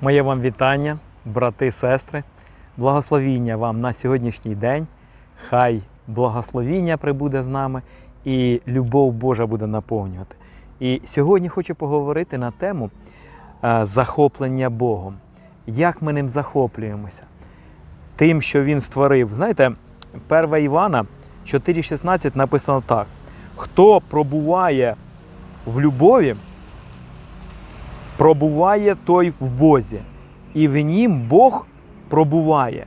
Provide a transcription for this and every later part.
Моє вам вітання, брати, сестри, благословіння вам на сьогоднішній день. Хай благословіння прибуде з нами і любов Божа буде наповнювати. І сьогодні хочу поговорити на тему е, захоплення Богом. Як ми ним захоплюємося? Тим, що Він створив. Знаєте, 1 Івана 4,16 написано так: хто пробуває в любові, пробуває той в Бозі, і в нім Бог пробуває.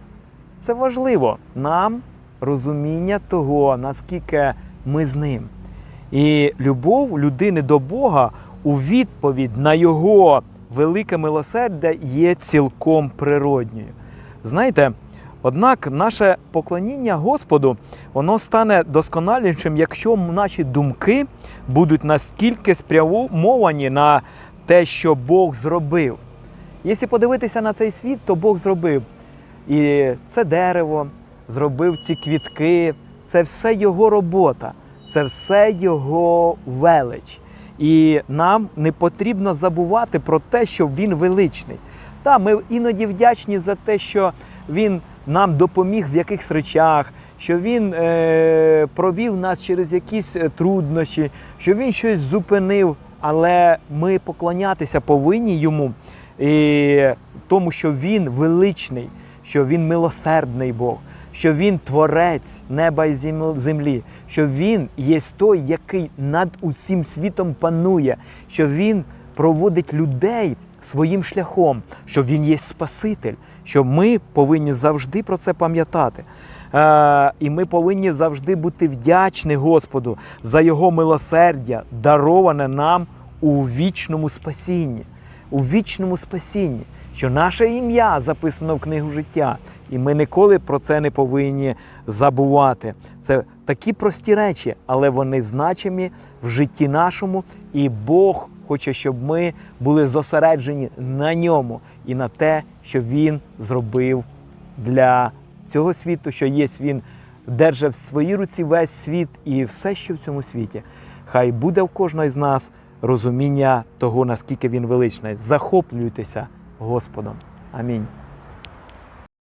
Це важливо нам розуміння того, наскільки ми з ним. І любов людини до Бога у відповідь на Його велике милосердя є цілком природньою. Знаєте, однак наше поклоніння Господу воно стане досконалішим, якщо наші думки будуть наскільки спрямовані на те, що Бог зробив. Якщо подивитися на цей світ, то Бог зробив і це дерево, зробив ці квітки, це все його робота, це все його велич. І нам не потрібно забувати про те, що він величний. Та ми іноді вдячні за те, що він нам допоміг в якихось речах, що він е, провів нас через якісь е, труднощі, що він щось зупинив, але ми поклонятися повинні йому, і тому що він величний, що він милосердний Бог, що він творець неба і зем- землі, що він є той, який над усім світом панує, що він проводить людей своїм шляхом, що він є Спаситель, що ми повинні завжди про це пам'ятати. Е, і ми повинні завжди бути вдячні Господу за Його милосердя, дароване нам у вічному спасінні. У вічному спасінні, що наше ім'я записано в книгу життя, і ми ніколи про це не повинні забувати. Це такі прості речі, але вони значимі в житті нашому, і Бог хоче, щоб ми були зосереджені на ньому і на те, що Він зробив для цього світу, що є він держав в своїй руці весь світ і все, що в цьому світі. Хай буде в кожного з нас розуміння того, наскільки він величний. Захоплюйтеся Господом. Амінь.